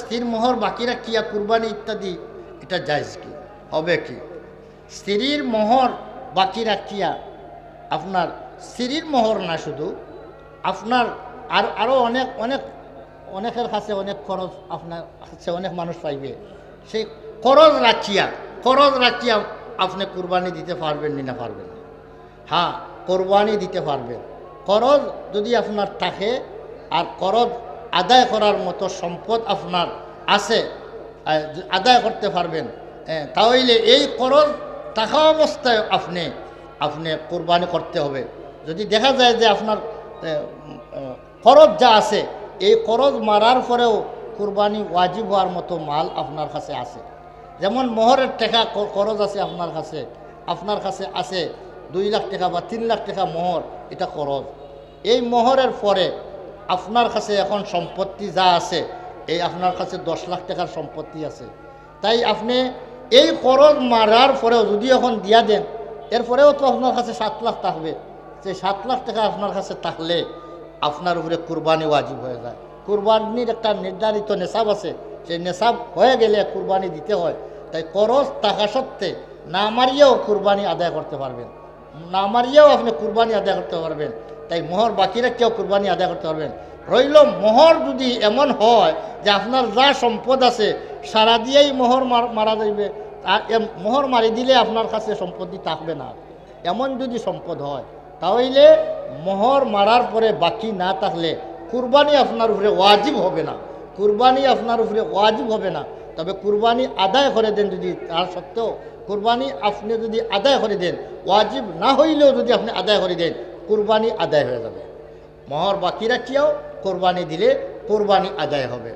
স্ত্রীর মোহর বাকি রাখিয়া কুরবানি ইত্যাদি, এটা জায়জ কি? হবে কি? স্ত্রীর মোহর বাকি রাখিয়া আপনার স্ত্রীর মোহর না শুধু, আপনার আর আরও অনেক অনেক, অনেকের কাছে অনেক খরচ আপনার কাছে অনেক মানুষ পাইবে সেই খরচ রাখিয়া খরচ রাখিয়া আপনি কোরবানি দিতে পারবেন নি না পারবেন হ্যাঁ কোরবানি দিতে পারবেন। করজ যদি আপনার থাকে, আর করজ আদায় করার মতো সম্পদ আপনার আছে আদায় করতে পারবেন। তাহলে এই করজ থাকা অবস্থায় আপনি আপনি কোরবানি করতে হবে। যদি দেখা যায় যে আপনার খরচ যা আছে, এই খরচ মারার পরেও কুরবানি ওয়াজিব হওয়ার মতো মাল আপনার কাছে আছে। যেমন মোহরের টাকা খরচ আছে আপনার কাছে আপনার কাছে আছে দুই লাখ টাকা বা তিন লাখ টাকা মোহর, এটা খরচ। এই মোহরের পরে আপনার কাছে এখন সম্পত্তি যা আছে, এই আপনার কাছে দশ লাখ টাকার সম্পত্তি আছে। তাই আপনি এই খরচ মারার পরেও যদি এখন দিয়া দেন, এরপরেও তো আপনার কাছে সাত লাখ থাকবে। সেই সাত লাখ টাকা আপনার কাছে থাকলে আপনার উপরে কুরবানি ওয়াজিব হয়ে যায়। কুরবানির একটা নির্ধারিত নেশাব আছে, সেই নেশাব হয়ে গেলে কুরবানি দিতে হয়। তাই করজ টাকা সত্ত্বে না মারিয়েও কুরবানি আদায় করতে পারবেন। না মারিয়েও আপনি কুরবানি আদায় করতে পারবেন। তাই মোহর বাকি রেখেও কুরবানি আদায় করতে পারবেন। রইল মোহর যদি এমন হয় যে আপনার যা সম্পদ আছে, সারা দিয়েই মোহর মার- যাইবে আর মোহর মারি দিলে আপনার কাছে সম্পত্তি থাকবে না। এমন যদি সম্পদ হয়, তাহলে মোহর মারার পরে বাকি না থাকলে কুরবানি আপনার উপরে ওয়াজিব হবে না। কুরবানি আপনার উপরে ওয়াজিব হবে না। তবে কুরবানি আদায় করে দেন যদি তার সত্ত্বেও, কুরবানি আপনি যদি আদায় করে দেন, ওয়াজিব না হইলেও যদি আপনি আদায় করে দেন কুরবানি আদায় হয়ে যাবে। মহর বাকি রাখিয়াও কোরবানি দিলে কোরবানি আদায় হবে।